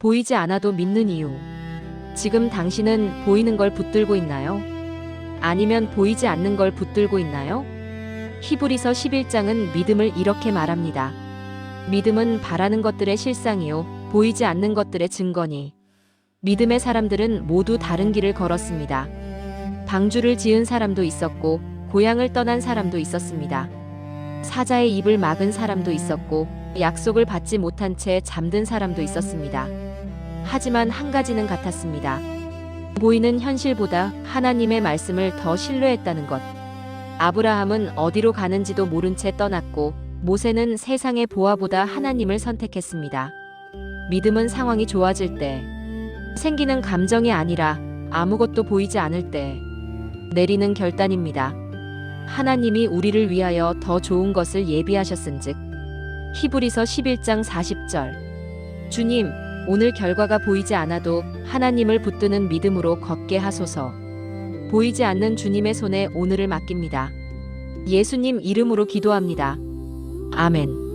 보이지 않아도 믿는 이유. 지금 당신은 보이는 걸 붙들고 있나요? 아니면 보이지 않는 걸 붙들고 있나요? 히브리서 11장은 믿음을 이렇게 말합니다. 믿음은 바라는 것들의 실상이요, 보이지 않는 것들의 증거니. 믿음의 사람들은 모두 다른 길을 걸었습니다. 방주를 지은 사람도 있었고, 고향을 떠난 사람도 있었습니다. 사자의 입을 막은 사람도 있었고, 약속을 받지 못한 채 잠든 사람도 있었습니다. 하지만 한 가지는 같았습니다. 보이는 현실보다 하나님의 말씀을 더 신뢰했다는 것. 아브라함은 어디로 가는지도 모른 채 떠났고, 모세는 세상의 보아보다 하나님을 선택했습니다. 믿음은 상황이 좋아질 때, 생기는 감정이 아니라 아무것도 보이지 않을 때, 내리는 결단입니다. 하나님이 우리를 위하여 더 좋은 것을 예비하셨은즉. 히브리서 11장 40절. 주님, 오늘 결과가 보이지 않아도 하나님을 붙드는 믿음으로 걷게 하소서. 보이지 않는 주님의 손에 오늘을 맡깁니다. 예수님 이름으로 기도합니다. 아멘.